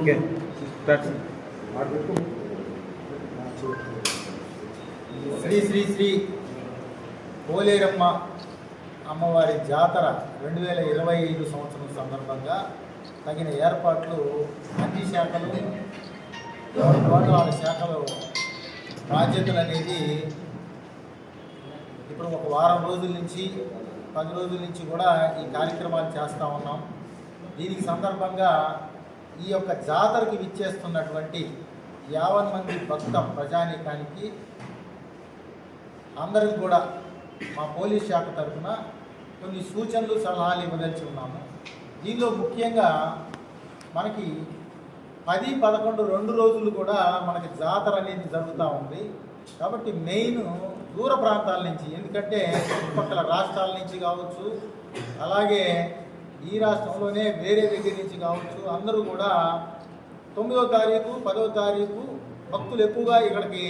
Okay. Sri Sri Sri Poleramma అమ్మవారి జాతర రెండు వేల ఇరవై ఐదు సంవత్సరం సందర్భంగా తగిన ఏర్పాట్లు అన్ని శాఖలు వాటి వాళ్ళ శాఖలు బాధ్యతలు అనేది ఇప్పుడు ఒక వారం రోజుల నుంచి పది రోజుల నుంచి కూడా ఈ కార్యక్రమాలు చేస్తూ ఉన్నాం. దీనికి సందర్భంగా ఈ యొక్క జాతరకి విచ్చేస్తున్నటువంటి యావన్ మంది భక్త ప్రజానీకానికి అందరికి కూడా మా పోలీస్ శాఖ తరఫున కొన్ని సూచనలు సలహాలు ఇవ్వదలిచి ఉన్నాము. దీనిలో ముఖ్యంగా మనకి పది పదకొండు రెండు రోజులు కూడా మనకి జాతర అనేది జరుగుతూ ఉంది. కాబట్టి మెయిన్ దూర ప్రాంతాల నుంచి ఎందుకంటే చుట్టుపక్కల రాష్ట్రాల నుంచి కావచ్చు అలాగే ఈ రాష్ట్రంలోనే వేరే దగ్గర నుంచి కావచ్చు అందరూ కూడా తొమ్మిదో తారీఖు పదో తారీఖు భక్తులు ఎక్కువగా ఇక్కడికి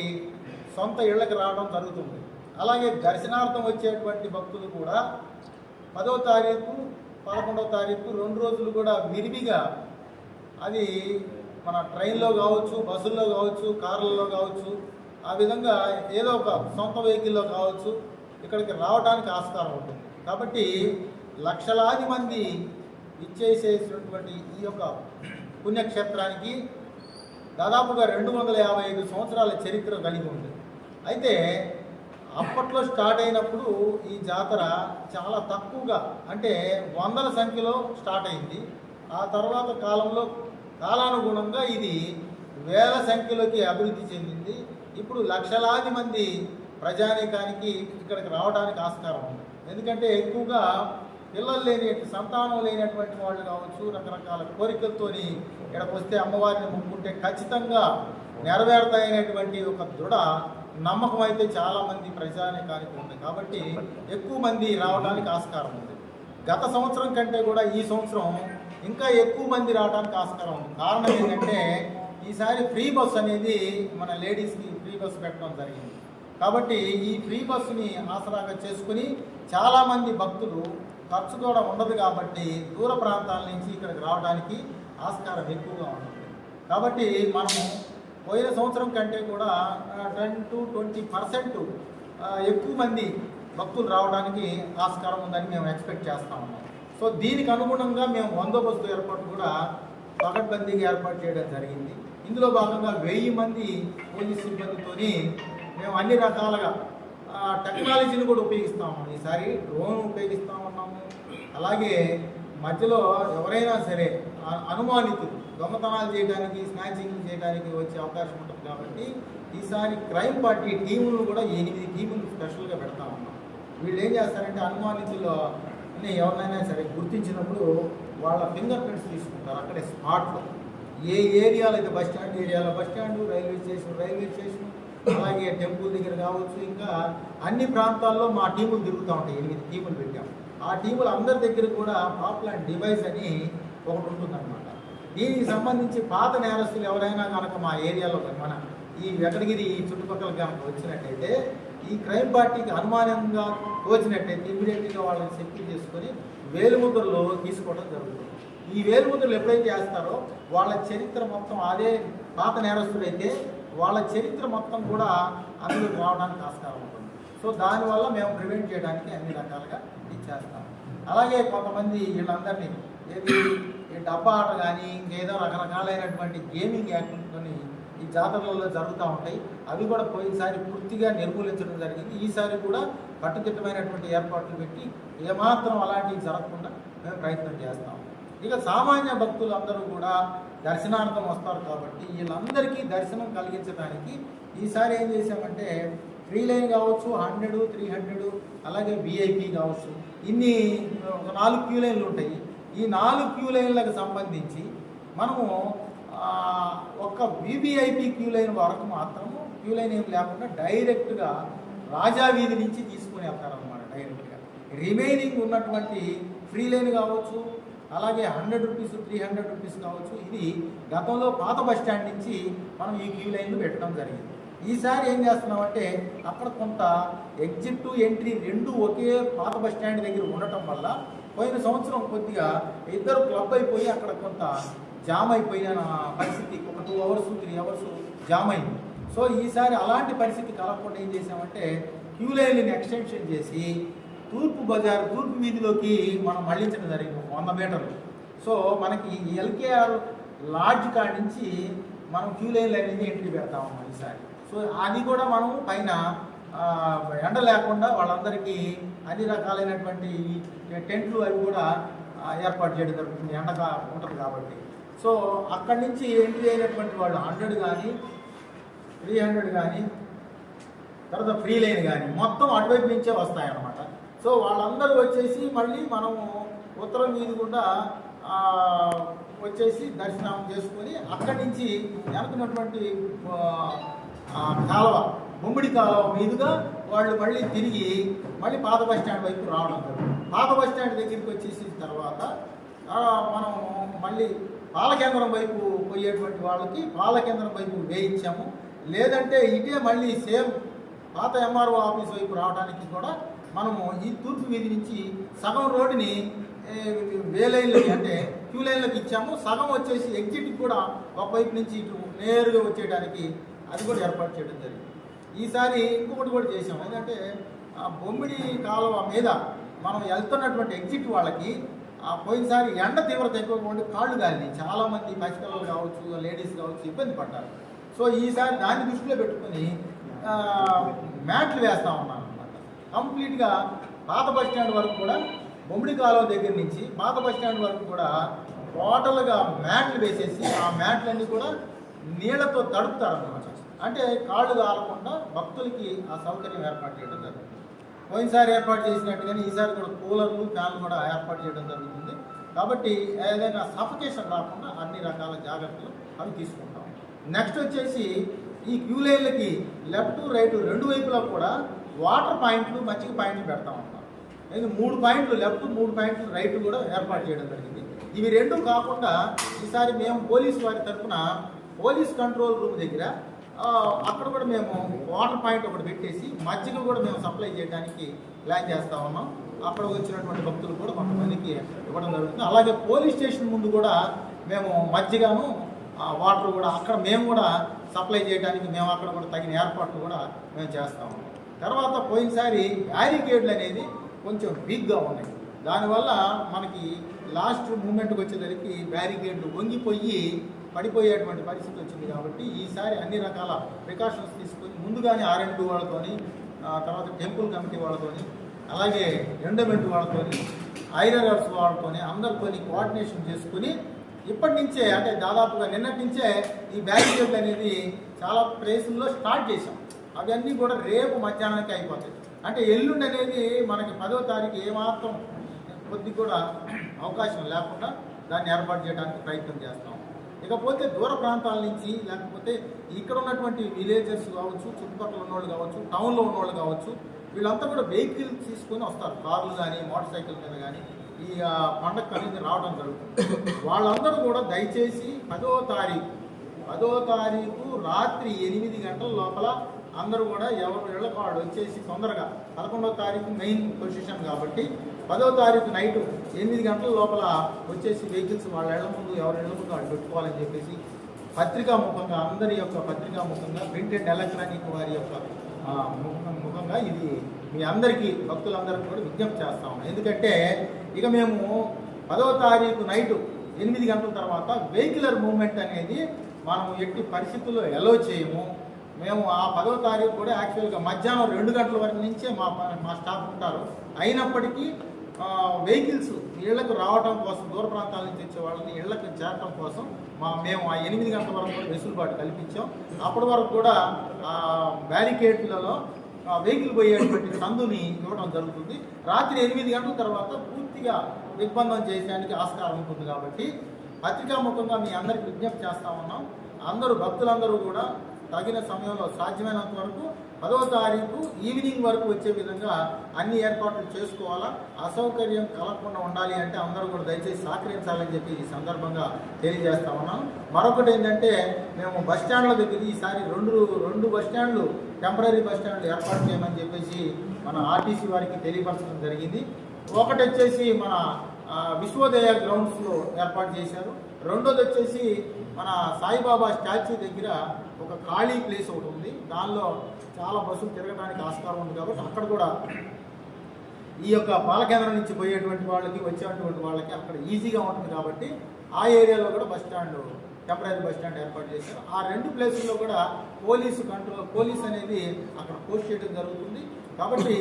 సొంత ఇళ్ళకి రావడం జరుగుతుంది. అలాగే దర్శనార్థం వచ్చేటువంటి భక్తులు కూడా పదో తారీఖు పదకొండవ తారీఖు రెండు రోజులు కూడా విరివిగా అది మన ట్రైన్లో కావచ్చు బస్సుల్లో కావచ్చు కార్లలో కావచ్చు ఆ విధంగా ఏదో ఒక సొంత వెహికల్లో కావచ్చు ఇక్కడికి రావడానికి ఆస్కారం ఉంటుంది. కాబట్టి లక్షలాది మంది ఇచ్చేసేసినటువంటి ఈ యొక్క పుణ్యక్షేత్రానికి దాదాపుగా రెండు వందల యాభై ఐదు సంవత్సరాల చరిత్ర కలిగి ఉంది. అయితే అప్పట్లో స్టార్ట్ అయినప్పుడు ఈ జాతర చాలా తక్కువగా అంటే వందల సంఖ్యలో స్టార్ట్ అయింది. ఆ తర్వాత కాలంలో కాలానుగుణంగా ఇది వేల సంఖ్యలోకి అభివృద్ధి చెందింది. ఇప్పుడు లక్షలాది మంది ప్రజానీకానికి ఇక్కడికి రావడానికి ఆస్కారం ఉంది. ఎందుకంటే ఎక్కువగా పిల్లలు లేని సంతానం లేనటువంటి వాళ్ళు కావచ్చు రకరకాల కోరికలతోని ఇక్కడికి వస్తే అమ్మవారిని ముక్కుంటే ఖచ్చితంగా నెరవేరుతాయనేటువంటి ఒక దృఢ నమ్మకం అయితే చాలామంది ప్రజానీకానికి ఉంది. కాబట్టి ఎక్కువ మంది రావడానికి ఆస్కారం ఉంది. గత సంవత్సరం కంటే కూడా ఈ సంవత్సరం ఇంకా ఎక్కువ మంది రావడానికి ఆస్కారం ఉంది. కారణం ఏంటంటే ఈసారి ఫ్రీ బస్ అనేది మన లేడీస్కి ఫ్రీ బస్ పెట్టడం జరిగింది. కాబట్టి ఈ ఫ్రీ బస్సుని ఆసరాగా చేసుకుని చాలామంది భక్తులు ఖర్చు కూడా ఉండదు కాబట్టి దూర ప్రాంతాల నుంచి ఇక్కడికి రావడానికి ఆస్కారం ఎక్కువగా ఉంటుంది. కాబట్టి మనము పోయిన సంవత్సరం కంటే కూడా టెన్ టు ట్వంటీ పర్సెంట్ ఎక్కువ మంది భక్తులు రావడానికి ఆస్కారం ఉందని మేము ఎక్స్పెక్ట్ చేస్తా ఉన్నాం. సో దీనికి అనుగుణంగా మేము బందోబస్తు ఏర్పాటు కూడా పకడ్బందీగా ఏర్పాటు చేయడం జరిగింది. ఇందులో భాగంగా వెయ్యి మంది పోలీస్ సిబ్బందితోని మేము అన్ని రకాలుగా టెక్నాలజీని కూడా ఉపయోగిస్తాము ఈసారి డ్రోన్ ఉపయోగిస్తా ఉన్నాము అలాగే మధ్యలో ఎవరైనా సరే అనుమానితులు దొంగతనాలు చేయడానికి స్నాచింగ్ చేయడానికి వచ్చే అవకాశం ఉంటుంది కాబట్టి ఈసారి క్రైమ్ పార్టీ టీములు కూడా ఎనిమిది టీములు స్పెషల్గా పెడతా ఉన్నాం వీళ్ళు ఏం చేస్తారంటే అనుమానితులు ఎవరినైనా సరే గుర్తించినప్పుడు వాళ్ళ ఫింగర్ ప్రింట్స్ తీసుకుంటారు. అక్కడే స్పాట్లో ఏ ఏరియాలో అయితే బస్ స్టాండ్ ఏరియాలో bus stand railway station railway station అలాగే టెంపుల్ దగ్గర కావచ్చు ఇంకా అన్ని ప్రాంతాల్లో మా టీములు తిరుగుతూ ఉంటాయి. ఎనిమిది టీములు పెట్టాం. ఆ టీములు అందరి దగ్గర కూడా పాపులర్ డివైస్ అని ఒకటి ఉంటుందన్నమాట. దీనికి సంబంధించి పాత నేరస్తులు ఎవరైనా కనుక మా ఏరియాలో మన ఈ వెంకటగిరి ఈ చుట్టుపక్కల కనుక వచ్చినట్టయితే ఈ క్రైమ్ పార్టీకి అనుమానంగా తోచినట్టయితే ఇమీడియట్గా వాళ్ళని సెక్యూర్ చేసుకొని వేలుముద్రలు తీసుకోవడం జరుగుతుంది. ఈ వేలుముద్రలు ఎప్పుడైతే చేస్తారో వాళ్ళ చరిత్ర మొత్తం అదే పాత నేరస్తుడైతే వాళ్ళ చరిత్ర మొత్తం కూడా అందులో రావడానికి ఆస్కారం ఉంటుంది. సో దానివల్ల మేము ప్రివెంట్ చేయడానికి అన్ని రకాలుగా ఇచ్చేస్తాం. అలాగే కొంతమంది వీళ్ళందరినీ ఏది ఈ డబ్బా ఆట కానీ ఇంకేదో రకరకాలైనటువంటి గేమింగ్ యాక్టివిటీని ఈ జాతరలలో జరుగుతూ ఉంటాయి. అవి కూడా పోయినసారి పూర్తిగా నిర్మూలించడం జరిగింది. ఈసారి కూడా కట్టుదిట్టమైనటువంటి ఏర్పాట్లు పెట్టి ఏమాత్రం అలాంటివి జరగకుండా మేము ప్రయత్నం చేస్తాం. ఇక సామాన్య భక్తులు అందరూ కూడా దర్శనార్థం వస్తారు కాబట్టి వీళ్ళందరికీ దర్శనం కలిగించడానికి ఈసారి ఏం చేసామంటే ఫ్రీ లైన్ కావచ్చు హండ్రెడ్ త్రీ హండ్రెడ్ అలాగే విఐపి కావచ్చు. ఇన్ని ఒక నాలుగు క్యూ లైన్లు ఉంటాయి. ఈ నాలుగు క్యూ లైన్లకు సంబంధించి మనము ఒక ఒక్క వివిఐపి క్యూ లైన్ వరకు మాత్రము క్యూ లైన్ ఏం లేకుండా డైరెక్ట్గా రాజా వీధి నుంచి తీసుకుని వెళ్తారనమాట డైరెక్ట్గా. రిమైనింగ్ ఉన్నటువంటి ఫ్రీ లైన్ కావచ్చు అలాగే hundred rupees three hundred rupees కావచ్చు. ఇది గతంలో పాత బస్ స్టాండ్ నుంచి మనం ఈ క్యూ లైన్లు పెట్టడం జరిగింది. ఈసారి ఏం చేస్తున్నామంటే అక్కడ కొంత ఎగ్జిట్ ఎంట్రీ రెండు ఒకే పాత బస్ స్టాండ్ దగ్గర ఉండటం వల్ల పోయిన సంవత్సరం కొద్దిగా ఇద్దరు క్లబ్ అయిపోయి అక్కడ కొంత జామ్ అయిపోయిన పరిస్థితి ఒక two hours three hours jam అయింది. సో ఈసారి అలాంటి పరిస్థితి కలగకుండా ఏం చేసామంటే క్యూ లైన్ని ఎక్స్టెన్షన్ చేసి తూర్పు బజార్ తూర్పు వీధిలోకి మనం మళ్ళించడం జరిగింది వంద మీటర్లు. సో మనకి ఎల్కేఆర్ లాడ్జ్ కాడి నుంచి మనం క్యూ లైన్ అనేది ఎంట్రీ పెడతాం అన్నమాట ఈసారి. సో అది కూడా మనం పైన ఎండ లేకుండా వాళ్ళందరికీ అన్ని రకాలైనటువంటి టెంట్లు అవి కూడా ఏర్పాటు చేయడం జరుగుతుంది. ఎండగా ఉంటుంది కాబట్టి. సో అక్కడి నుంచి ఎంట్రీ అయినటువంటి వాళ్ళు హండ్రెడ్ కానీ త్రీ హండ్రెడ్ కానీ తర్వాత ఫ్రీ లైన్ కానీ మొత్తం అటువైపు నుంచే వస్తాయన్నమాట. సో వాళ్ళందరూ వచ్చేసి మళ్ళీ మనము ఉత్తరం మీద కూడా వచ్చేసి దర్శనం చేసుకొని అక్కడి నుంచి వెనుకున్నటువంటి కాలవ కాలువ బొమ్మిడి కాలువ మీదుగా వాళ్ళు మళ్ళీ తిరిగి మళ్ళీ పాత బస్ స్టాండ్ వైపు రావడం పాత బస్ స్టాండ్ దగ్గరికి వచ్చేసిన తర్వాత మనం మళ్ళీ పాలకేంద్రం వైపు పోయేటువంటి వాళ్ళకి పాలకేంద్రం వైపు వేయించాము. లేదంటే ఇదే మళ్ళీ సేమ్ పాత ఎంఆర్ఓ ఆఫీస్ వైపు రావడానికి కూడా మనము ఈ తూర్పు వీధి నుంచి సగం రోడ్డుని వే లైన్లకి అంటే క్యూ లైన్లకు ఇచ్చాము. సగం వచ్చేసి ఎగ్జిట్ కూడా ఒకవైపు నుంచి ఇటు నేరుగా వచ్చేయడానికి అది కూడా ఏర్పాటు చేయడం జరిగింది. ఈసారి ఇంకొకటి కూడా చేసాము ఏంటంటే బొమ్మిడి కాలువ మీద మనం వెళ్తున్నటువంటి ఎగ్జిట్ వాళ్ళకి పోయినసారి ఎండ తీవ్రత ఎక్కువగా ఉండి కాళ్ళు గాలి చాలామంది పసిపిల్లలు కావచ్చు లేడీస్ కావచ్చు ఇబ్బంది పడ్డారు. సో ఈసారి దాన్ని దృష్టిలో పెట్టుకొని మ్యాట్లు వేస్తా ఉన్నాను కంప్లీట్గా పాత బస్ స్టాండ్ వరకు కూడా బొమ్మిడి కాలువ దగ్గర నుంచి పాత బస్ స్టాండ్ వరకు కూడా టోటల్గా మ్యాట్లు వేసేసి ఆ మ్యాట్లన్నీ కూడా నీళ్ళతో తడుపుతారన్నమాట అంటే కాళ్ళు కాలకుండా భక్తులకి ఆ సౌకర్యం ఏర్పాటు చేయడం జరుగుతుంది. పోయినసారి ఏర్పాటు చేసినట్టుగానే ఈసారి కూడా కూలర్లు ఫ్యాన్లు కూడా ఏర్పాటు చేయడం జరుగుతుంది. కాబట్టి ఏదైనా సఫకేషన్ రాకుండా అన్ని రకాల జాగ్రత్తలు అవి తీసుకుంటాం. నెక్స్ట్ వచ్చేసి ఈ క్యూ లైన్లకి లెఫ్ట్ రైట్ రెండు వైపులా కూడా వాటర్ పాయింట్లు మజ్జిగ పాయింట్లు పెడతా ఉన్నాం అయితే మూడు పాయింట్లు లెఫ్ట్ మూడు పాయింట్లు రైట్ కూడా ఏర్పాటు చేయడం జరిగింది. ఇవి రెండు కాకుండా ఈసారి మేము పోలీస్ వారి తరఫున పోలీస్ కంట్రోల్ రూమ్ దగ్గర అక్కడ కూడా మేము వాటర్ పాయింట్ ఒకటి పెట్టేసి మజ్జిగ కూడా మేము సప్లై చేయడానికి ప్లాన్ చేస్తా ఉన్నాం. అక్కడ వచ్చినటువంటి భక్తులు కూడా కొంతమందికి ఇవ్వడం జరుగుతుంది. అలాగే పోలీస్ స్టేషన్ ముందు కూడా మేము మజ్జిగను వాటర్ కూడా అక్కడ మేము కూడా సప్లై చేయడానికి మేము అక్కడ కూడా తగిన ఏర్పాట్లు కూడా మేము చేస్తాము తర్వాత పోయినసారి బ్యారికేడ్లు అనేది కొంచెం వీక్గా ఉన్నాయి. దానివల్ల మనకి లాస్ట్ మూమెంట్కి వచ్చేసరికి బ్యారికేడ్లు వంగిపోయి పడిపోయేటువంటి పరిస్థితి వచ్చింది కాబట్టి ఈసారి అన్ని రకాల ప్రికాషన్స్ తీసుకొని ముందుగానే ఆర్ఎండ్ వాళ్ళతోని తర్వాత టెంపుల్ కమిటీ వాళ్ళతోని అలాగే ఎండమెంట్ వాళ్ళతోని ఐరర్స్ వాళ్ళతోని అందరితోని కోఆర్డినేషన్ చేసుకుని ఇప్పటి నుంచే అంటే దాదాపుగా నిన్నటి నుంచే ఈ బ్యారికేడ్లు అనేది చాలా ప్లేసుల్లో స్టార్ట్ చేశాం. అవన్నీ కూడా రేపు మధ్యాహ్నానికి అయిపోతాయి. అంటే ఎల్లుండి అనేది మనకి పదో తారీఖు ఏమాత్రం కొద్ది కూడా అవకాశం లేకుండా దాన్ని ఏర్పాటు చేయడానికి ప్రయత్నం చేస్తాం. ఇకపోతే దూర ప్రాంతాల నుంచి లేకపోతే ఇక్కడ ఉన్నటువంటి విలేజెస్ కావచ్చు చుట్టుపక్కల ఉన్నోళ్ళు కావచ్చు టౌన్లో ఉన్నవాళ్ళు కావచ్చు వీళ్ళంతా కూడా వెహికల్ తీసుకొని వస్తారు. కార్లు కానీ మోటార్ సైకిల్ మీద కానీ ఈ పండగ అనేది రావడం జరుగుతుంది. వాళ్ళందరూ కూడా దయచేసి పదో తారీఖు పదో తారీఖు రాత్రి ఎనిమిది గంటల లోపల అందరూ కూడా ఎవరు ఇళ్ళ వచ్చేసి తొందరగా పదకొండవ తారీఖు మెయిన్ పొజిషన్ కాబట్టి పదో తారీఖు నైట్ ఎనిమిది గంటల లోపల వచ్చేసి వెహికల్స్ వాళ్ళ ఇళ్ళ ముందు ఎవరి ఇళ్ళ ముందు వాళ్ళు పెట్టుకోవాలని చెప్పేసి పత్రికా ముఖంగా అందరి యొక్క పత్రికా ముఖంగా ప్రింటెడ్ ఎలక్ట్రానిక్ వారి యొక్క ముఖం ముఖంగా ఇది మీ అందరికీ భక్తులందరికీ కూడా విజ్ఞప్తి చేస్తాము ఎందుకంటే ఇక మేము పదవ తారీఖు నైటు ఎనిమిది గంటల తర్వాత వెహికులర్ మూవ్మెంట్ అనేది మనం ఎట్టి పరిస్థితుల్లో ఎలో చేయము. మేము ఆ పదవ తారీఖు కూడా యాక్చువల్గా మధ్యాహ్నం రెండు గంటల వరకు నుంచే మా మా స్టాఫ్ ఉంటారు. అయినప్పటికీ వెహికల్స్ ఇళ్ళకు రావడం కోసం దూర ప్రాంతాల నుంచి వచ్చే వాళ్ళని ఇళ్ళకు చేరటం కోసం మా మేము ఆ ఎనిమిది గంటల వరకు కూడా వెసులుబాటు కల్పించాం. అప్పటి వరకు కూడా ఆ బ్యారికేడ్లలో వెహికల్ పోయేటువంటి సందుని ఇవ్వడం జరుగుతుంది. రాత్రి ఎనిమిది గంటల తర్వాత పూర్తిగా నిర్బంధం చేయడానికి ఆస్కారం ఉంటుంది కాబట్టి పత్రికాముఖంగా మీ అందరికి విజ్ఞప్తి చేస్తా ఉన్నాం. అందరూ భక్తులందరూ కూడా తగిన సమయంలో సాధ్యమైనంత వరకు పదవ తారీఖు ఈవినింగ్ వరకు వచ్చే విధంగా అన్ని ఏర్పాట్లు చేసుకోవాలా? అసౌకర్యం కలగకుండా ఉండాలి అంటే అందరూ కూడా దయచేసి సహకరించాలని చెప్పి ఈ సందర్భంగా తెలియజేస్తా ఉన్నాం మరొకటి ఏంటంటే మేము బస్ స్టాండ్ల దగ్గర ఈసారి రెండు రెండు బస్ స్టాండ్లు టెంపరీ బస్ స్టాండ్లు ఏర్పాటు చేయమని చెప్పేసి మన ఆర్టీసీ వారికి తెలియపరచడం జరిగింది. ఒకటి వచ్చేసి మన విశ్వోదయ గ్రౌండ్స్లో ఏర్పాటు చేశారు. రెండోది వచ్చేసి మన సాయిబాబా స్టాచ్యూ దగ్గర ఒక ఖాళీ ప్లేస్ ఒకటి ఉంది. దానిలో చాలా బస్సులు తిరగడానికి ఆస్కారం ఉంది కాబట్టి అక్కడ కూడా ఈ యొక్క బాలకేంద్రం నుంచి పోయేటువంటి వాళ్ళకి వచ్చేటువంటి వాళ్ళకి అక్కడ ఈజీగా ఉంటుంది కాబట్టి ఆ ఏరియాలో కూడా bus stand temporary bus stand ఏర్పాటు చేశారు. ఆ రెండు ప్లేసుల్లో కూడా పోలీసు కంట్రోల్ పోలీస్ అనేది అక్కడ పోస్ట్ చేయడం జరుగుతుంది. కాబట్టి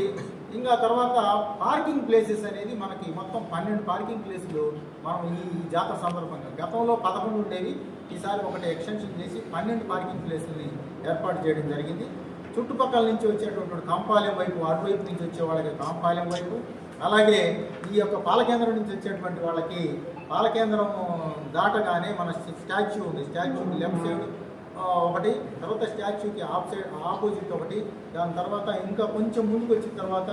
ఇంకా తర్వాత పార్కింగ్ ప్లేసెస్ అనేది మనకి మొత్తం పన్నెండు పార్కింగ్ ప్లేసులు మనం ఈ జాతర సందర్భంగా గతంలో పదకొండు ఉండేవి. ఈసారి ఒకటి ఎక్స్టెన్షన్ చేసి పన్నెండు పార్కింగ్ ప్లేసుల్ని ఏర్పాటు చేయడం జరిగింది. చుట్టుపక్కల నుంచి వచ్చేటటువంటి కాంపాలెం వైపు అటువైపు నుంచి వచ్చే వాళ్ళకి కాంపాలెం వైపు అలాగే ఈ యొక్క పాలకేంద్రం నుంచి వచ్చేటువంటి వాళ్ళకి పాలకేంద్రం దాటగానే మన స్టాచ్యూ ఉంది. స్టాచ్యూ లెఫ్ట్ సైడ్ ఒకటి తర్వాత స్టాచ్యూకి ఆప్ సైడ్ ఆపోజిట్ ఒకటి దాని తర్వాత ఇంకా కొంచెం ముందుకు వచ్చిన తర్వాత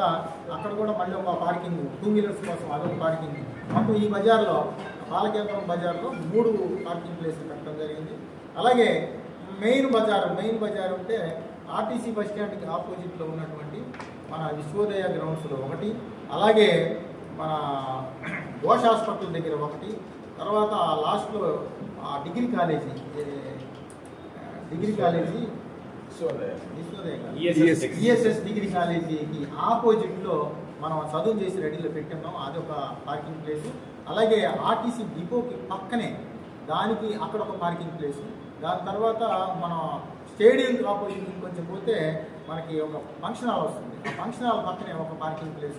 అక్కడ కూడా మళ్ళీ ఒక పార్కింగ్ టూ వీలర్స్ కోసం అదొక పార్కింగ్. మొత్తం ఈ బజార్లో పాలకేంద్రం బజార్లో మూడు పార్కింగ్ ప్లేసులు కట్టడం జరిగింది. అలాగే మెయిన్ బజార్ మెయిన్ బజార్ అంటే ఆర్టీసీ బస్ స్టాండ్కి ఆపోజిట్లో ఉన్నటువంటి మన విశ్వోదయ గ్రౌండ్స్లో ఒకటి అలాగే మన ఘోష్ హాస్పిటల్ దగ్గర ఒకటి తర్వాత లాస్ట్లో ఆ degree college degree college Vishwodaya college. ESS. ESS degree. కాలేజీకి ఆపోజిట్లో మనం చదువు చేసి రెడీలో పెట్టున్నాం అది ఒక పార్కింగ్ ప్లేస్. అలాగే ఆర్టీసీ డిపోకి పక్కనే దానికి అక్కడ ఒక పార్కింగ్ ప్లేస్. దాని తర్వాత మనం స్టేడియం ఆపోజిట్ కొంచెం పోతే మనకి ఒక ఫంక్షన్ హాల్ వస్తుంది. ఆ ఫంక్షన్ హాల్ పక్కనే ఒక పార్కింగ్ ప్లేస్.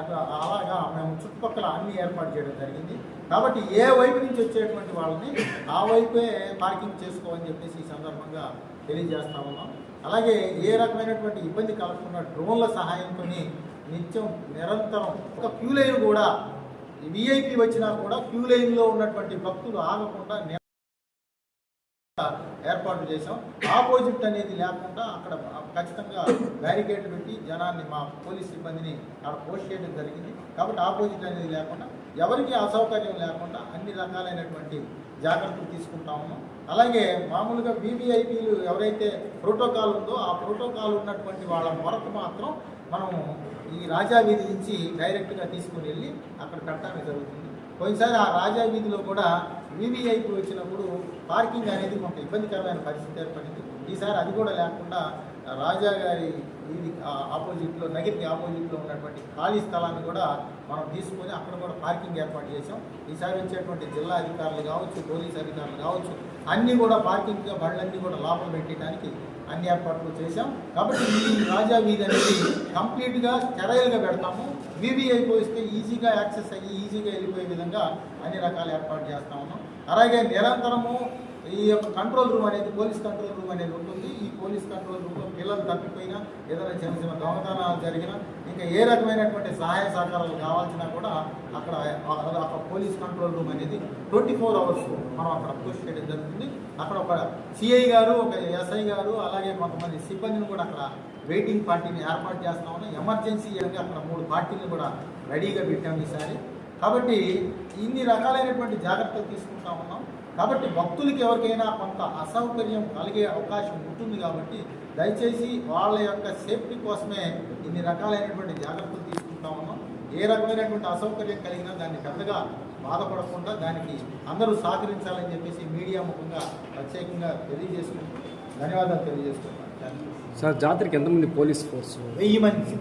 అట్లా అలాగా మేము చుట్టుపక్కల అన్ని ఏర్పాటు చేయడం జరిగింది. కాబట్టి ఏ వైపు నుంచి వచ్చేటువంటి వాళ్ళని ఆ వైపే పార్కింగ్ చేసుకోమని చెప్పేసి ఈ సందర్భంగా తెలియజేస్తా ఉన్నాం. అలాగే ఏ రకమైనటువంటి ఇబ్బంది కలగకుండా డ్రోన్ల సహాయంతో నిత్యం నిరంతరం ఒక క్యూ లైన్ కూడా విఐపి వచ్చినా కూడా క్యూ లైన్లో ఉన్నటువంటి భక్తులు ఆగకుండా ఏర్పాటు చేశాం. ఆపోజిట్ అనేది లేకుండా అక్కడ ఖచ్చితంగా బ్యారికేడ్ పెట్టి జనాన్ని మా పోలీస్ సిబ్బందిని అక్కడ పోస్ట్ చేయడం జరిగింది. కాబట్టి ఆపోజిట్ అనేది లేకుండా ఎవరికి అసౌకర్యం లేకుండా అన్ని రకాలైనటువంటి జాగ్రత్తలు తీసుకుంటాము అలాగే మామూలుగా బీబీఐపీలు ఎవరైతే ప్రోటోకాల్ ఉందో ఆ ప్రోటోకాల్ ఉన్నటువంటి వాళ్ళ కొరకు మాత్రం మనం ఈ రాజా వీధి నుంచి డైరెక్ట్గా తీసుకుని వెళ్ళి అక్కడ కట్టడం జరుగుతుంది. పోయినసారి ఆ రాజా వీధిలో కూడా వీవీఐపీ వచ్చినప్పుడు పార్కింగ్ అనేది కొంత ఇబ్బందికరమైన పరిస్థితి ఏర్పడింది. ఈసారి అది కూడా లేకుండా రాజా గారి వీధి ఆపోజిట్లో నగిరికి ఆపోజిట్లో ఉన్నటువంటి ఖాళీ స్థలాన్ని కూడా మనం తీసుకొని అక్కడ కూడా పార్కింగ్ ఏర్పాటు చేసాం ఈసారి వచ్చేటువంటి జిల్లా అధికారులు కావచ్చు పోలీస్ అధికారులు కావచ్చు అన్నీ కూడా పార్కింగ్ బండ్లన్నీ కూడా లోపల పెట్టడానికి అన్ని ఏర్పాట్లు చేశాం. కాబట్టి ఈ రాజా వీధి అనేది కంప్లీట్గా స్టెరైల్గా పెడతాము. వీవీఐ పోయిస్తే ఈజీగా యాక్సెస్ అయ్యి ఈజీగా వెళ్ళిపోయే విధంగా అన్ని రకాల ఏర్పాటు చేస్తా ఉన్నాం. అలాగే నిరంతరము ఈ యొక్క కంట్రోల్ రూమ్ అనేది పోలీస్ కంట్రోల్ రూమ్ అనేది ఉంటుంది. ఈ పోలీస్ కంట్రోల్ రూమ్లో పిల్లలు తప్పిపోయినా ఏదైనా చిన్న చిన్న దొంగతనాలు జరిగినా ఇంకా ఏ రకమైనటువంటి సహాయ సహకారాలు కావాల్సినా కూడా అక్కడ అక్కడ పోలీస్ కంట్రోల్ రూమ్ అనేది ట్వంటీ ఫోర్ అవర్స్ మనం అక్కడ పోస్ట్ చేయడం జరుగుతుంది. అక్కడ ఒక సిఐ గారు ఒక ఎస్ఐ గారు అలాగే కొంతమంది సిబ్బందిని కూడా అక్కడ వెయిటింగ్ పార్టీని ఏర్పాటు చేస్తా ఉన్నాం. ఎమర్జెన్సీ అంటే అక్కడ మూడు పార్టీలు కూడా రెడీగా పెట్టాం ఈసారి. కాబట్టి ఇన్ని రకాలైనటువంటి జాగ్రత్తలు తీసుకుంటా ఉన్నాం. కాబట్టి భక్తులకి ఎవరికైనా కొంత అసౌకర్యం కలిగే అవకాశం ఉంటుంది కాబట్టి దయచేసి వాళ్ళ యొక్క సేఫ్టీ కోసమే ఇన్ని రకాలైనటువంటి జాగ్రత్తలు తీసుకుంటా ఉన్నాం. ఏ రకమైనటువంటి అసౌకర్యం కలిగినా దాన్ని పెద్దగా బాధపడకుండా దానికి అందరూ సహకరించాలని చెప్పేసి మీడియా ముఖంగా ప్రత్యేకంగా తెలియజేసుకుంటూ ధన్యవాదాలు తెలియజేస్తున్నాను. సార్ జాతరకి ఎంతమంది పోలీస్ ఫోర్స్? వెయ్యి మంది.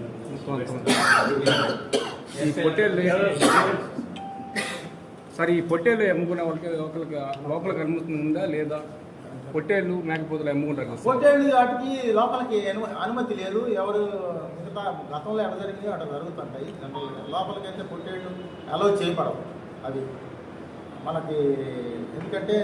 ఈ పొట్టేళ్ళు సార్ ఈ పొట్టేళ్ళు అమ్ముకునే వాళ్ళకి ఒకరికి లోపలికి అనుమతి ఉందా లేదా? పొట్టేళ్ళు మేకపోతులు అమ్ముకుంటారు కదా సార్. వాటికి లోపలికి అను- అనుమతి లేదు. ఎవరు మిగతా గతంలో ఎక్కడ జరిగిందో అక్కడ జరుగుతుంటాయి. జనరల్గా లోపలికి అయితే పొట్టేళ్ళు అలౌ చేయబడవు. అవి మనకి ఎందుకంటే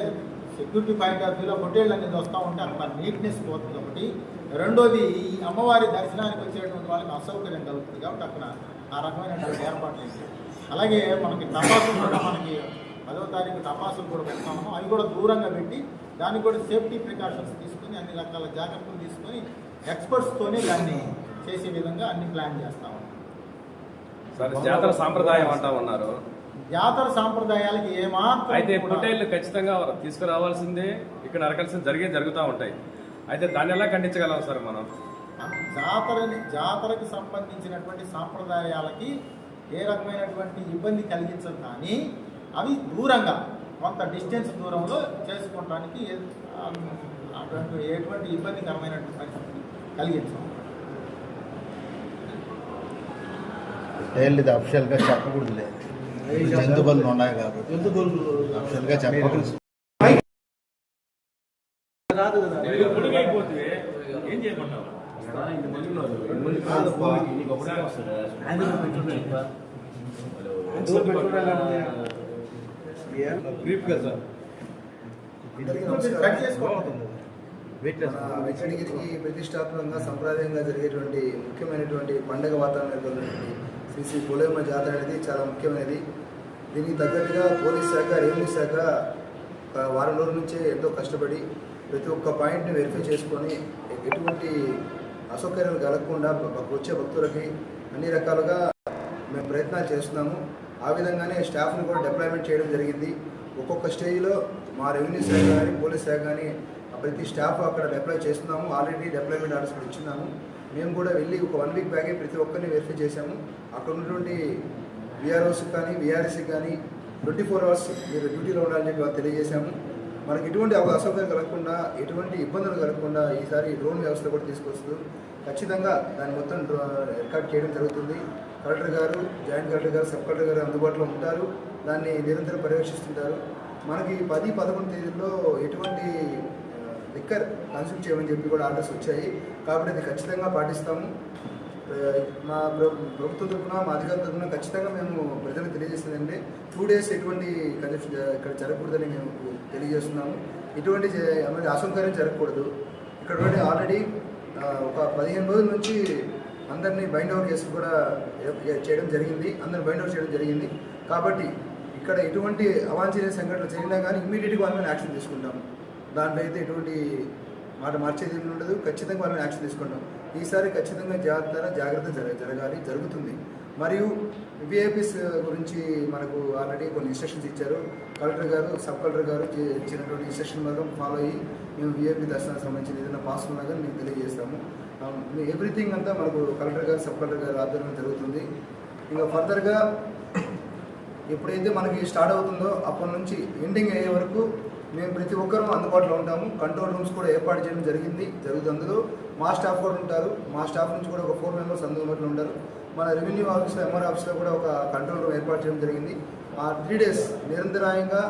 సెక్యూరిటీ పాయింట్ ఆఫ్ వ్యూలో పొట్టేళ్ళు అనేది వస్తూ ఉంటే అక్కడ నీట్నెస్ పోతుంది ఒకటి రెండోది ఈ అమ్మవారి దర్శనానికి వచ్చేటువంటి వాళ్ళకి అసౌకర్యం కలుగుతుంది కాబట్టి అక్కడ ఆ రకమైనటువంటి ఏర్పాట్లు చేశారు. అలాగే మనకి టపాసులు కూడా మనకి పదవ తారీఖు టపాసులు కూడా పెడతాము. అవి కూడా దూరంగా పెట్టి దానికి కూడా సేఫ్టీ ప్రికాషన్స్ తీసుకొని అన్ని రకాల జాగ్రత్తలు తీసుకొని ఎక్స్పర్ట్స్తోనే దాన్ని చేసే విధంగా అన్ని ప్లాన్ చేస్తాము సార్ జాతర సాంప్రదాయం అంటా ఉన్నారు. జాతర సాంప్రదాయాలకి ఏమాత్రం అయితే పొట్టేళ్ళు ఖచ్చితంగా తీసుకురావాల్సిందే. ఇక్కడ నరకాల్సింది జరిగే జరుగుతూ ఉంటాయి. అయితే దాన్ని ఎలా ఖండించగలం సార్ మనం? జాతరని జాతరకి సంబంధించినటువంటి సాంప్రదాయాలకి ఏ రకమైనటువంటి ఇబ్బంది కలిగించదు కానీ అవి దూరంగా కొంత డిస్టెన్స్ దూరంలో చేసుకోవడానికి అటువంటి ఎటువంటి ఇబ్బందికరమైనటువంటి పరిస్థితి కలిగించాం ఇది అఫిషియల్గా చెప్పకూడదులే. జంతుబలు ఉన్నాయి కాబట్టి. అఫిషియల్గా చెప్పకూడదు. ఏం నమస్కారం. ప్రతిష్టాత్మకంగా సంప్రదాయంగా జరిగేటువంటి ముఖ్యమైనటువంటి పండగ వాతావరణం నెలకొన్నటువంటి శ్రీ శ్రీ పోలేమ జాతర అనేది చాలా ముఖ్యమైనది. దీనికి తగ్గట్టుగా పోలీస్ శాఖ రెవెన్యూ శాఖ ఒక వారం రోజుల నుంచే ఎంతో కష్టపడి ప్రతి ఒక్క పాయింట్ని వెరిఫై చేసుకొని ఎటువంటి అసౌకర్యాలు కలగకుండా వచ్చే భక్తులకి అన్ని రకాలుగా మేము ప్రయత్నాలు చేస్తున్నాము. ఆ విధంగానే స్టాఫ్ని కూడా డిప్లాయ్మెంట్ చేయడం జరిగింది. ఒక్కొక్క స్టేజ్లో మా రెవెన్యూ శాఖ కానీ పోలీస్ శాఖ కానీ ప్రతి స్టాఫ్ అక్కడ డిప్లాయ్ చేస్తున్నాము. ఆల్రెడీ డిప్లాయ్మెంట్ ఆర్డర్స్ కూడా ఇచ్చినాము మేము కూడా వెళ్ళి ఒక వన్ వీక్ బ్యాగే ప్రతి ఒక్కరిని వెరిఫై చేశాము. అక్కడ ఉన్నటువంటి విఆర్ఓస్ కానీ విఆర్ఎస్కి కానీ ట్వంటీ ఫోర్ అవర్స్ మీరు డ్యూటీలో ఉండాలని చెప్పి తెలియజేశాము. మనకి ఎటువంటి అసౌకర్యం కలగకుండా ఎటువంటి ఇబ్బందులు కలగకుండా ఈసారి డ్రోన్ వ్యవస్థ కూడా తీసుకొస్తూ ఖచ్చితంగా దాన్ని మొత్తం డ్రో- రికార్డ్ చేయడం జరుగుతుంది. కలెక్టర్ గారు జాయింట్ కలెక్టర్ గారు సబ్ కలెక్టర్ గారు అందుబాటులో ఉంటారు. దాన్ని నిరంతరం పర్యవేక్షిస్తుంటారు. మనకి పది పదకొండు తేదీల్లో ఎటువంటి లిక్కర్ కన్సూమ్ చేయమని చెప్పి కూడా ఆర్డర్స్ వచ్చాయి. కాబట్టి అది ఖచ్చితంగా పాటిస్తాము. మా ప్రభుత్వ ప్రభుత్వం తరఫున మా అధికారుల తరఫున ఖచ్చితంగా మేము ప్రజలకు తెలియజేస్తుందండి. టూ డేస్ ఎటువంటి కన్జప్షన్ ఇక్కడ జరగకూడదని మేము తెలియజేస్తున్నాము. ఎటువంటి అసౌకర్యం జరగకూడదు. ఇక్కడ ఆల్రెడీ ఒక పదిహేను రోజుల నుంచి అందరినీ బైండ్ ఓవర్ కేసులు కూడా చేయడం జరిగింది. అందరిని బైండ్ ఓవర్ చేయడం జరిగింది. కాబట్టి ఇక్కడ ఎటువంటి అవాంఛనీయ సంఘటనలు జరిగినా కానీ ఇమీడియట్గా వాళ్ళ మీద యాక్షన్ తీసుకుంటాం. దాంట్లో అయితే ఎటువంటి మాట మార్చేది ఏమి ఉండదు. ఖచ్చితంగా వాళ్ళని యాక్షన్ తీసుకుంటాం. ఈసారి ఖచ్చితంగా జాగ్రత్త జాగ్రత్త జరగ జరగాలి జరుగుతుంది. మరియు విఐపీస్ గురించి మనకు ఆల్రెడీ కొన్ని ఇన్స్ట్రక్షన్స్ ఇచ్చారు. కలెక్టర్ గారు సబ్ కలెక్టర్ గారు చే- ఇచ్చినటువంటి ఇన్స్ట్రక్షన్ మాత్రం ఫాలో అయ్యి మేము విఐపీ దర్శనానికి సంబంధించిన ఏదైనా పాస్ ఉన్నా కానీ మేము తెలియజేస్తాము. ఎవ్రీథింగ్ అంతా మనకు కలెక్టర్ గారు సబ్ కలెక్టర్ గారు ఆధ్వర్యంలో జరుగుతుంది. ఇంకా ఫర్దర్గా ఎప్పుడైతే మనకి స్టార్ట్ అవుతుందో అప్పటి నుంచి ఎండింగ్ అయ్యే వరకు మేము ప్రతి ఒక్కరూ అందుబాటులో ఉంటాము. కంట్రోల్ రూమ్స్ కూడా ఏర్పాటు చేయడం జరిగింది జరుగుతుంది అందులో. మా స్టాఫ్ కూడా ఉంటారు. మా స్టాఫ్ నుంచి కూడా ఒక ఫోర్ మెంబర్స్ అందుబాటులో ఉంటారు. మన రెవెన్యూ ఆఫీస్లో ఎంఆర్ ఆఫీస్లో కూడా ఒక కంట్రోల్ రూమ్ ఏర్పాటు చేయడం జరిగింది. ఆ త్రీ డేస్ నిరంతరాయంగా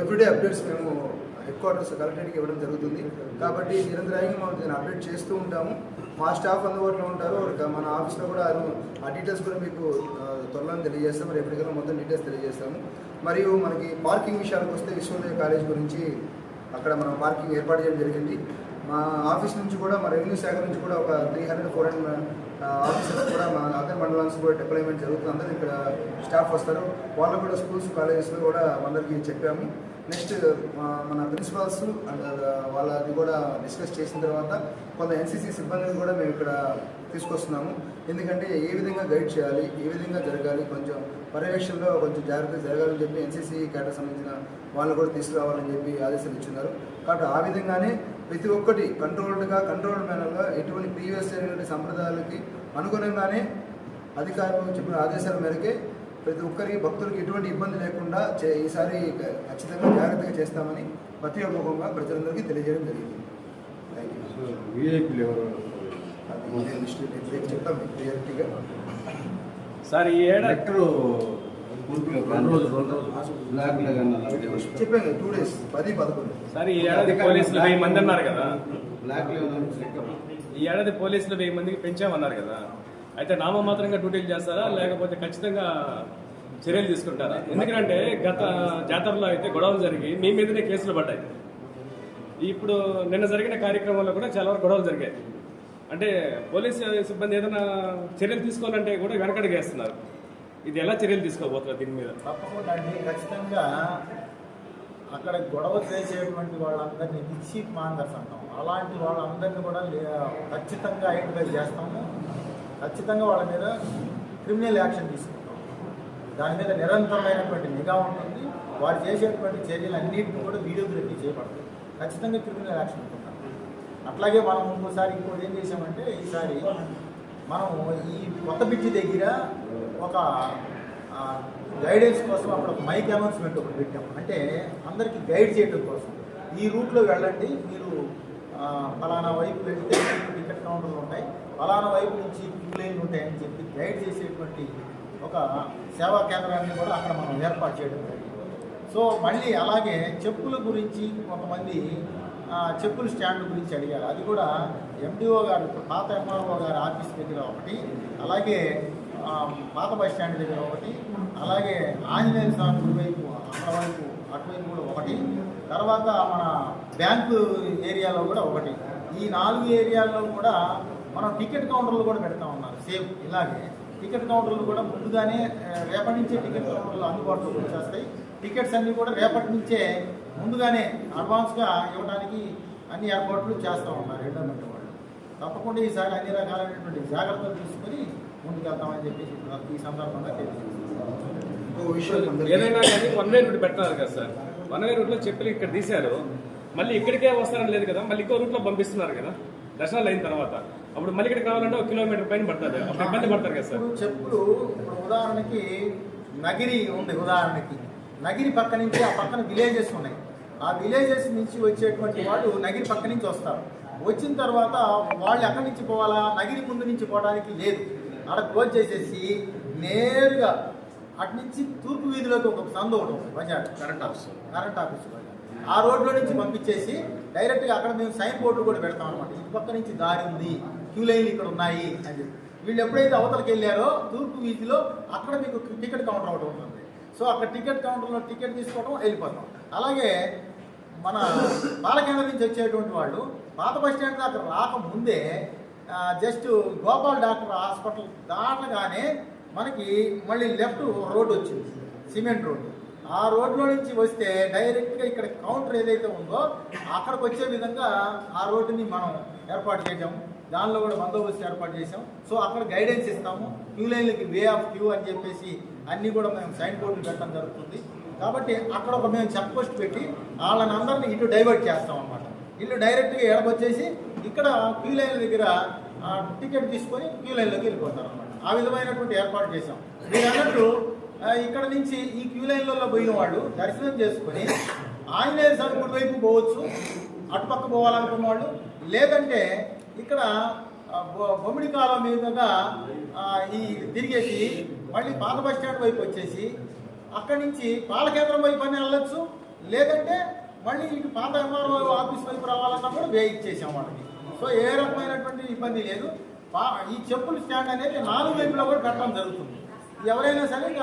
ఎవ్రీడే అప్డేట్స్ మేము హెడ్ క్వార్టర్స్ కలెక్టరేట్కి ఇవ్వడం జరుగుతుంది. కాబట్టి నిరంతరాయంగా మనం దీన్ని అప్డేట్ చేస్తూ ఉంటాము. మా స్టాఫ్ అందుబాటులో ఉంటారు. మన ఆఫీస్లో కూడా ఆ- డీటెయిల్స్ కూడా మీకు త్వరలో తెలియజేస్తాం. మరి ఎప్పటికైనా మొత్తం డీటెయిల్స్ తెలియజేస్తాము. మరియు మనకి పార్కింగ్ విషయాలకు వస్తే విశ్వోదయ కాలేజ్ గురించి అక్కడ మనం పార్కింగ్ ఏర్పాటు చేయడం జరిగింది. మా ఆఫీస్ నుంచి కూడా మా రెవెన్యూ శాఖ నుంచి కూడా ఒక three hundred four hundred officers కూడా మా అదర్ మండలానికి కూడా డిప్లాయ్మెంట్ జరుగుతుంది. అందరూ ఇక్కడ స్టాఫ్ వస్తారు. వాళ్ళు కూడా స్కూల్స్ కాలేజెస్లో కూడా అందరికీ చెప్పాము. నెక్స్ట్ uh, మన ప్రిన్సిపాల్స్ అండ్ వాళ్ళది కూడా డిస్కస్ చేసిన తర్వాత కొంత ఎన్సీసీ సిబ్బందిని కూడా మేము ఇక్కడ తీసుకొస్తున్నాము. ఎందుకంటే ఏ విధంగా గైడ్ చేయాలి ఏ విధంగా జరగాలి కొంచెం పర్యవేక్షణలో కొంచెం జాగ్రత్త జరగాలని చెప్పి ఎన్సీసీ కేటర్ సంబంధించిన వాళ్ళు కూడా తీసుకురావాలని చెప్పి ఆదేశాలు ఇచ్చున్నారు. కాబట్టి ఆ విధంగానే ప్రతి ఒక్కటి కంట్రోల్డ్గా కంట్రోల్డ్ మేనర్గా ఎటువంటి ప్రీవియస్ జరిగిన సంప్రదాయాలకి అనుగుణంగానే అధికారులు చెప్పిన ఆదేశాల మేరకే ప్రతి ఒక్కరికి భక్తులకు ఎటువంటి ఇబ్బంది లేకుండా చే- ఈసారి ఖచ్చితంగా జాగ్రత్తగా చేస్తామని పత్రికాముఖంగా ప్రజలందరికీ తెలియజేయడం జరిగింది. సార్ ఈ ఏడాది చెప్పాను టూ డేస్ పది పదకొండు. సార్ ఈ ఏడాది పోలీసులు వెయ్యి మంది అన్నారు కదా. ఈ ఏడాది పోలీసులు వెయ్యి మందికి పెంచామన్నారు కదా. అయితే నామమాత్రంగా డ్యూటీలు చేస్తారా? లేకపోతే ఖచ్చితంగా చర్యలు తీసుకుంటారా? ఎందుకంటే గత జాతరలో అయితే గొడవలు జరిగి మీ మీదనే కేసులు పడ్డాయి. ఇప్పుడు నిన్న జరిగిన కార్యక్రమంలో కూడా చాలా వరకు గొడవలు జరిగాయి. అంటే పోలీస్ సిబ్బంది ఏదైనా చర్యలు తీసుకోవాలంటే కూడా వెనకడిగేస్తున్నారు. ఇది ఎలా చర్యలు తీసుకోబోతున్నారు దీని మీద? తప్పకుండా అండి. ఖచ్చితంగా అక్కడ గొడవ చేసేటువంటి వాళ్ళందరినీ నిశ్చిత్ మాంగర్స్ అంటాం అలాంటి వాళ్ళందరినీ కూడా లే- ఖచ్చితంగా ఐడెంటిఫై చేస్తాము. ఖచ్చితంగా వాళ్ళ మీద క్రిమినల్ యాక్షన్ తీసుకుంటాం. దాని మీద నిరంతరమైనటువంటి నిఘా ఉంటుంది. వారు చేసేటువంటి చర్యలు అన్నింటినీ కూడా వీడియోగ్రఫీ చేయబడతాయి ఖచ్చితంగా క్రిమినల్ యాక్షన్ ఉంటుంది అట్లాగే మనం ఇంకోసారి ఇంకోటి ఏం చేసామంటే ఈసారి మనం ఈ కొత్త బ్రిడ్జి దగ్గర ఒక గైడెన్స్ కోసం అప్పుడు ఒక మైక్ అనౌన్స్మెంట్ ఒకటి పెట్టాము అంటే అందరికీ గైడ్ చేయడం కోసం. ఈ రూట్లో వెళ్ళండి. మీరు ఫలానా వైపు వెళ్తే టికెట్ కౌంటర్లు ఉంటాయి. ఫలానా వైపు నుంచి క్యూ లైన్లు ఉంటాయని చెప్పి గైడ్ చేసేటువంటి ఒక సేవా కేంద్రాన్ని కూడా అక్కడ మనం ఏర్పాటు చేయడం జరిగింది. సో మళ్ళీ అలాగే చెప్పుల గురించి కొంతమంది చెప్పుల స్టాండ్ గురించి అడిగారు. అది కూడా ఎండిఓ గారు పాత ఎంఆర్ఓ గారి ఆఫీస్ దగ్గర ఒకటి అలాగే పాత బస్ స్టాండ్ దగ్గర ఒకటి అలాగే ఆంజనేయ స్వామి గుడి అక్కడవైపు అటువైపు కూడా ఒకటి తర్వాత మన బ్యాంకు ఏరియాలో కూడా ఒకటి. ఈ నాలుగు ఏరియాల్లో కూడా మనం టికెట్ కౌంటర్లు కూడా పెడతా ఉన్నారు. సేమ్ ఇలాగే టికెట్ కౌంటర్లు కూడా ముందుగానే రేపటి నుంచే టికెట్ కౌంటర్లు అందుబాటులోకి వచ్చేస్తాయి. టికెట్స్ అన్నీ కూడా రేపటి నుంచే ముందుగానే అడ్వాన్స్గా ఇవ్వడానికి అన్ని ఏర్పాట్లు చేస్తూ ఉన్నారు ఎండోమెంట్ వాళ్ళు. తప్పకుండా ఈసారి అన్ని రకాలైనటువంటి జాగ్రత్తలు తీసుకొని ముందుకెళ్తామని చెప్పేసి ఈ సందర్భంగా తెలియజేస్తున్నాను ఏదైనా కానీ వన్ వే రూట్ పెడతారు కదా సార్. వన్ వే రూట్లో చెప్పులు ఇక్కడ తీశారు. మళ్ళీ ఇక్కడికే వస్తారని లేదు కదా మళ్ళీ ఇంకో రూట్లో పంపిస్తున్నారు కదా. దర్శనాలు అయిన తర్వాత. అప్పుడు మళ్ళీ ఇక్కడికి కావాలంటే ఒక కిలోమీటర్ పైన పడుతుంది. అప్పుడు ఇబ్బంది పడతారు కదా సార్. ఇప్పుడు ఉదాహరణకి నగిరి ఉంది ఉదాహరణకి. నగిరి పక్క నుంచి ఆ పక్కన విలేజెస్ ఉన్నాయి. ఆ విలేజెస్ నుంచి వచ్చేటువంటి వాళ్ళు నగిరి పక్క నుంచి వస్తారు. వచ్చిన తర్వాత వాళ్ళు ఎక్కడి నుంచి పోవాలా? నగిరి ముందు నుంచి పోవడానికి లేదు. అక్కడ క్లోజ్ చేసేసి నేరుగా అటు నుంచి తూర్పు వీధిలోకి ఒక సందు ఒకటి ఉంది బజార్. కరెంట్ ఆఫీస్ కరెంట్ ఆఫీస్ బజార్. ఆ రోడ్లో నుంచి పంపించేసి డైరెక్ట్గా అక్కడ మేము సైన్ బోర్డు కూడా పెడతాం అనమాట ఇటు పక్క నుంచి దారి ఉంది. క్యూ లైన్లు ఇక్కడ ఉన్నాయి అని చెప్పి. వీళ్ళు ఎప్పుడైతే అవతలకి వెళ్ళారో తూర్పు వీధిలో అక్కడ మీకు టికెట్ కౌంటర్ ఒకటి ఉంటుంది. సో అక్కడ టికెట్ కౌంటర్లో టికెట్ తీసుకోవడం వెళ్ళిపోతాం. అలాగే మన బాలకేంద్ర నుంచి వచ్చేటువంటి వాళ్ళు పాత బస్ స్టాండ్ దాకా రాకముందే జస్ట్ గోపాల్ డాక్టర్ హాస్పిటల్ దాటగానే మనకి మళ్ళీ లెఫ్ట్ రోడ్ వచ్చింది సిమెంట్ రోడ్. ఆ రోడ్లో నుంచి వస్తే డైరెక్ట్గా ఇక్కడ కౌంటర్ ఏదైతే ఉందో అక్కడికి వచ్చే విధంగా ఆ రోడ్డుని మనం ఏర్పాటు చేసాం దానిలో కూడా బందోబస్తు ఏర్పాటు చేసాం సో అక్కడ గైడెన్స్ ఇస్తాము. క్యూ లైన్లకి వే ఆఫ్ క్యూ అని చెప్పేసి అన్నీ కూడా మేము సైన్ బోర్డులు పెట్టడం జరుగుతుంది. కాబట్టి అక్కడ ఒక మేము చెక్ పోస్ట్ పెట్టి వాళ్ళని అందరినీ ఇటు డైవర్ట్ చేస్తాం అనమాట ఇల్లు డైరెక్ట్గా ఎడకొచ్చేసి ఇక్కడ క్యూ లైన్ల దగ్గర టికెట్ తీసుకొని క్యూ లైన్లోకి వెళ్ళిపోతారు అనమాట ఆ విధమైనటువంటి ఏర్పాటు చేసాం మీరు అన్నట్టు ఇక్కడ నుంచి ఈ క్యూ లైన్లలో పోయిన వాళ్ళు దర్శనం చేసుకొని ఆంజనేయ స్వామి కుడివైపు పోవచ్చు అటుపక్క పోవాలనుకున్న వాళ్ళు లేదంటే ఇక్కడ బొ- బొమ్మిడి కాలం మీదుగా ఈ తిరిగేసి మళ్ళీ పాత బస్ స్టాండ్ వైపు వచ్చేసి అక్కడి నుంచి పాలకేంద్రం వైపు అని వెళ్ళచ్చు లేదంటే మళ్ళీ ఇటు పాత ఎంఆర్ఓ ఆఫీస్ వైపు రావాలన్నా కూడా వేయించేసాం వాళ్ళకి. సో ఏ రకమైనటువంటి ఇబ్బంది లేదు. ఈ చెప్పుల స్టాండ్ అనేది నాలుగు వైపులో కూడా పెట్టడం జరుగుతుంది. ఎవరైనా సరే ఇక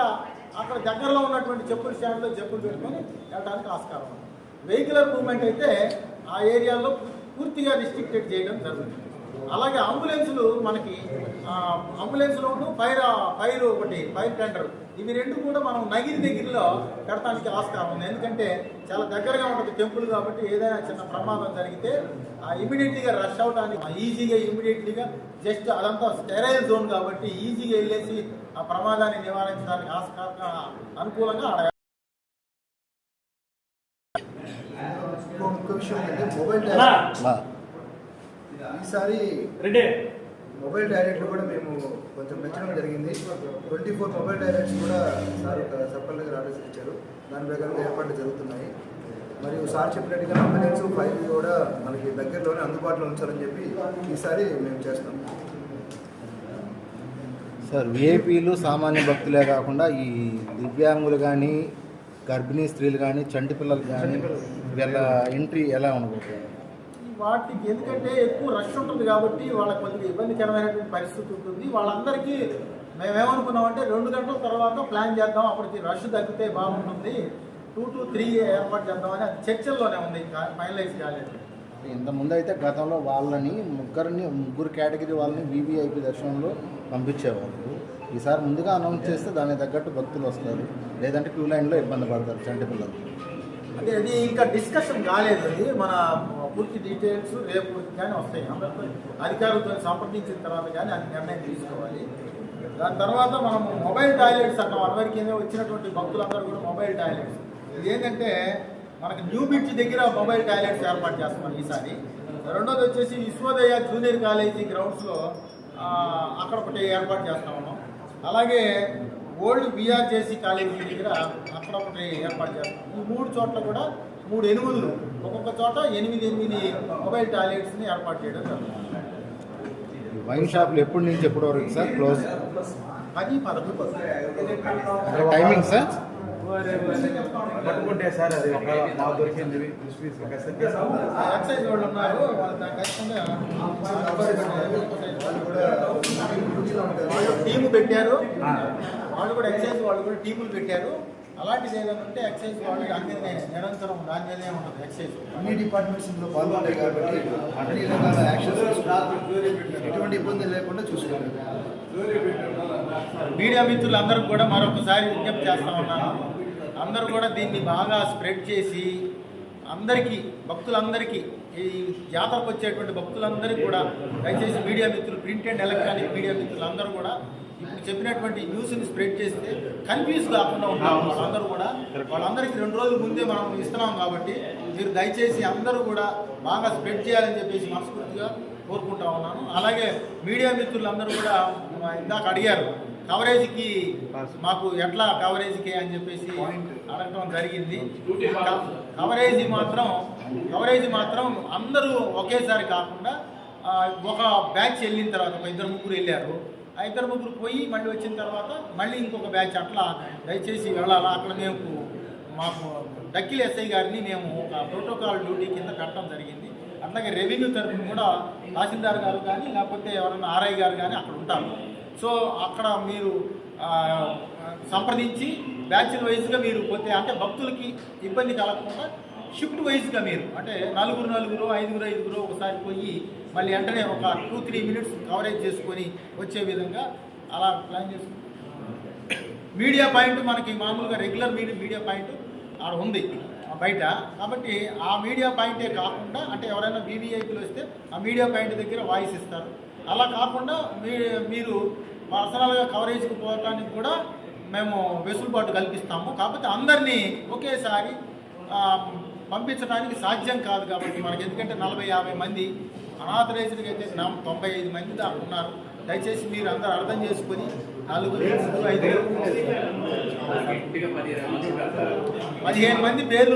అక్కడ దగ్గరలో ఉన్నటువంటి చెప్పుల స్టాండ్లో చెప్పులు పెట్టుకొని వెళ్ళడానికి ఆస్కారం ఉంది. వెహికులర్ మూవ్మెంట్ అయితే ఆ ఏరియాలో పూర్తిగా రిస్ట్రిక్టెడ్ చేయడం జరుగుతుంది. అలాగే అంబులెన్సులు మనకి ఆ, అంబులెన్స్లోను ఫైర్ ఫైర్ ఒకటి ఫైర్ టెండర్. ఇవి రెండు కూడా మనం నగిరి దగ్గరలో పెడతానికి ఆస్కారం ఉంది. ఎందుకంటే చాలా దగ్గరగా ఉంటుంది టెంపుల్ కాబట్టి ఏదైనా చిన్న ప్రమాదం జరిగితే ఇమీడియట్లీగా రష్ అవడానికి ఈజీగా ఇమీడియట్లీగా జస్ట్ అదంతా స్టెరైల్ జోన్ కాబట్టి ఈజీగా వెళ్ళేసి ఆ ప్రమాదాన్ని నివారించడానికి ఆస్కారంగా అనుకూలంగా అడగాలి ఇంకో ఇంకో విషయం ఏంటంటే మొబైల్ డైరెక్ట్ మా ఈసారి రెడ్డి. మొబైల్ డైరెక్ట్లు కూడా మేము కొంచెం పెంచడం జరిగింది. ట్వంటీ ఫోర్ మొబైల్ డైరెక్ట్స్ కూడా సార్ సర్పల్ దగ్గర ఆర్డర్స్ ఇచ్చారు. దాని ప్రకారం ఏర్పాట్లు జరుగుతున్నాయి. మరియు సార్ చెప్పినట్టుగా అంబులెన్స్ ఫైవ్ కూడా మనకి దగ్గరలోనే అందుబాటులో ఉంచాలని చెప్పి ఈసారి మేము చేస్తాం. సార్ విఐపీలు సామాన్య భక్తులే కాకుండా ఈ దివ్యాంగులు కానీ గర్భిణీ స్త్రీలు కానీ చంటి పిల్లలు కానీ వీళ్ళ ఎంట్రీ ఎలా ఉండబోతుంది? వాటికి ఎందుకంటే ఎక్కువ రష్ ఉంటుంది కాబట్టి వాళ్ళకి కొద్దిగా ఇబ్బందికరమైనటువంటి పరిస్థితి ఉంటుంది. వాళ్ళందరికీ మేమేమనుకున్నామంటే రెండు గంటల తర్వాత ప్లాన్ చేద్దాం అప్పటికి రష్ తగ్గితే బాగుంటుంది. టూ టు త్రీ ఏర్పాటు చేద్దామని అది చర్చల్లోనే ఉంది ఇంకా ఫైనలైజ్ కాలేదు. ఇంతకుముందు అయితే గతంలో వాళ్ళని ముగ్గురిని ముగ్గురు కేటగిరీ వాళ్ళని వీవీఐపీ దర్శనంలో పంపించేవాళ్ళు ఈసారి ముందుగా అనౌన్స్ చేస్తే దానికి తగ్గట్టు భక్తులు వస్తారు. లేదంటే క్యూ లైన్లో ఇబ్బంది పడతారు చంటి పిల్లలు. అంటే అది ఇంకా డిస్కషన్ కాలేదు. అది మన పూర్తి డీటెయిల్స్ రేపు కానీ వస్తాయి. అందరితో అధికారులతో సంప్రదించిన తర్వాత కానీ అది నిర్ణయం తీసుకోవాలి. దాని తర్వాత మనం మొబైల్ టాయిలెట్స్ అన్నాం అదివరకు కింద వచ్చినటువంటి భక్తులందరూ కూడా మొబైల్ టాయిలెట్స్. ఇది ఏంటంటే మనకు న్యూ బ్రిడ్జ్ దగ్గర మొబైల్ టాయిలెట్స్ ఏర్పాటు చేస్తున్నాం ఈసారి. రెండోది వచ్చేసి విశ్వోదయ జూనియర్ కాలేజీ గ్రౌండ్స్లో అక్కడ ఒకటి ఏర్పాటు చేస్తా ఉన్నాం. అలాగే ఓల్డ్ బీఆర్జేసీ కాలేజీ దగ్గర అక్కడ ఒకటి ఏర్పాటు చేస్తాం. ఈ మూడు చోట్ల కూడా మూడు ఎనిమిదిలు. ఒక్కొక్క చోట ఎనిమిది ఎనిమిది మొబైల్ టాయిలెట్స్ని ఏర్పాటు చేయడం జరుగుతుంది. వైన్ షాపులు ఎప్పటి నుంచి ఎప్పటి వరకు సార్? క్లోజ్ పది పదకొండు టైమింగ్ సార్ పట్టుకుంటే సార్ అది ఒక మాకు దొరికింది. ఎక్సైజ్ వాళ్ళు ఉన్నారు వాళ్ళు ఖచ్చితంగా వాళ్ళు టీము పెట్టారు. వాళ్ళు కూడా ఎక్సైజ్ వాళ్ళు కూడా టీములు పెట్టారు. అలాంటిది ఏదైనా ఉంటే ఎక్సైజ్ వాళ్ళు అన్ని నిరంతరం దాని మీదే ఉంటుంది ఎక్సైజ్. అన్ని డిపార్ట్మెంట్స్ ఇందులో పాల్గొంటాయి కాబట్టి అన్ని రకాల యాక్షన్స్ ఎటువంటి ఇబ్బంది లేకుండా చూసుకుంటారు. మీడియా మిత్రులందరికీ కూడా మరొకసారి విజ్ఞప్తి చేస్తా ఉన్నాను. అందరూ కూడా దీన్ని బాగా స్ప్రెడ్ చేసి అందరికీ భక్తులందరికీ ఈ జాతరకు వచ్చేటువంటి భక్తులందరికీ కూడా దయచేసి మీడియా మిత్రులు ప్రింట్ అండ్ ఎలక్ట్రానిక్ మీడియా మిత్రులందరూ కూడా ఇప్పుడు చెప్పినటువంటి న్యూస్ని స్ప్రెడ్ చేస్తే కన్ఫ్యూజ్ కాకుండా ఉంటాం వాళ్ళందరూ కూడా. వాళ్ళందరికీ రెండు రోజుల ముందే మనం ఇస్తున్నాం కాబట్టి మీరు దయచేసి అందరూ కూడా బాగా స్ప్రెడ్ చేయాలని చెప్పేసి మనస్ఫూర్తిగా కోరుకుంటా ఉన్నాను. అలాగే మీడియా మిత్రులందరూ కూడా ఇందాక అడిగారు కవరేజ్కి మాకు ఎట్లా కవరేజ్కి? అని చెప్పేసి అడగటం జరిగింది. కవరేజ్ మాత్రం కవరేజ్ మాత్రం అందరూ ఒకేసారి కాకుండా ఒక బ్యాచ్ వెళ్ళిన తర్వాత ఒక ఇద్దరు ముగ్గురు వెళ్ళారు. ఆ ఇద్దరు ముగ్గురు పోయి మళ్ళీ వచ్చిన తర్వాత మళ్ళీ ఇంకొక బ్యాచ్ అట్లా దయచేసి వెళ్ళాలా? అక్కడ మేము మాకు డక్కిల్ ఎస్ఐ గారిని మేము ఒక ప్రోటోకాల్ డ్యూటీ కింద కట్టడం జరిగింది. అట్లాగే రెవెన్యూ తరఫున కూడా తహసీల్దార్ గారు కానీ లేకపోతే ఎవరైనా ఆర్ఐ గారు కానీ అక్కడ ఉంటారు. సో అక్కడ మీరు సంప్రదించి బ్యాచ్ల వైజ్గా మీరు పోతే అంటే భక్తులకి ఇబ్బంది కలగకుండా షిఫ్ట్ వైజ్గా మీరు అంటే నలుగురు నలుగురు ఐదుగురు ఐదుగురు ఒకసారి పోయి మళ్ళీ వెంటనే ఒక టూ త్రీ మినిట్స్ కవరేజ్ చేసుకొని వచ్చే విధంగా అలా ప్లాన్ చేసుకుంటాం. మీడియా పాయింట్ మనకి మామూలుగా రెగ్యులర్ మీడియా మీడియా పాయింట్ ఆడ ఉంది బయట. కాబట్టి ఆ మీడియా పాయింటే కాకుండా అంటే ఎవరైనా వీవీఐపీలు వస్తే ఆ మీడియా పాయింట్ దగ్గర వాయిస్ ఇస్తారు. అలా కాకుండా మీ మీరు పర్సనల్గా కవరేజ్కి పోవడానికి కూడా మేము వెసులుబాటు కల్పిస్తాము. కాకపోతే అందరినీ ఒకేసారి పంపించడానికి సాధ్యం కాదు కాబట్టి మనకి. ఎందుకంటే నలభై యాభై మంది అనాథరైజ్డ్కి అయితే నా తొంభై ఐదు మంది దాకా ఉన్నారు. దయచేసి మీరు అందరూ అర్థం చేసుకొని నలుగురు ఐదు పదిహేను మంది పేర్లు